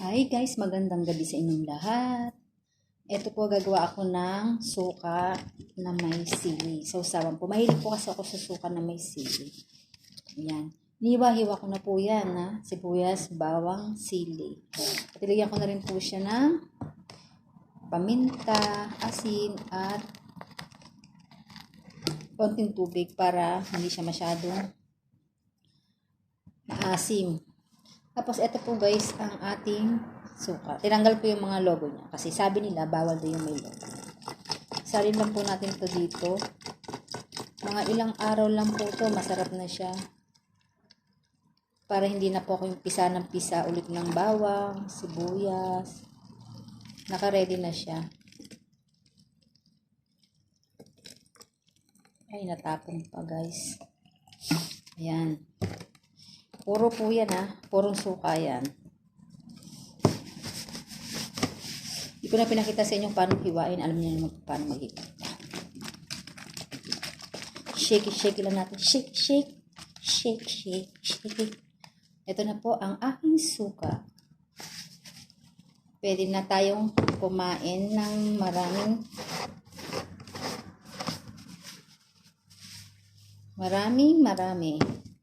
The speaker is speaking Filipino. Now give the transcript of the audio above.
Hi guys, magandang gabi sa inyong lahat. Ito po gagawa ako ng suka na may sili. Sausawan po. Mahilig po kasi ako sa suka na may sili. Ayan. Niwa-hiwa ko na po yan na sibuyas, bawang, sili. At ilagyan ko na rin po siya ng paminta, asin, at konting tubig para hindi siya masyadong maasim. Tapos ito po guys ang ating suka. Tinanggal ko yung mga logo niya kasi sabi nila bawal daw yung may logo. Salin lang po natin to dito. Mga ilang araw lang po to, masarap na siya. Para hindi na po ako yung pisa ng pisa ulit ng bawang, sibuyas. Naka-ready na siya. Ay, natapon pa guys. Ayan. Puro po yan ha. Purong suka yan. Hindi ko na pinakita sa inyo paano hiwain. Alam niyo naman paano maghiwa. Shake, shake lang natin. Shake, shake. Shake, shake, shake. Ito na po ang aking suka. Pwede na tayong kumain ng maraming maraming marami.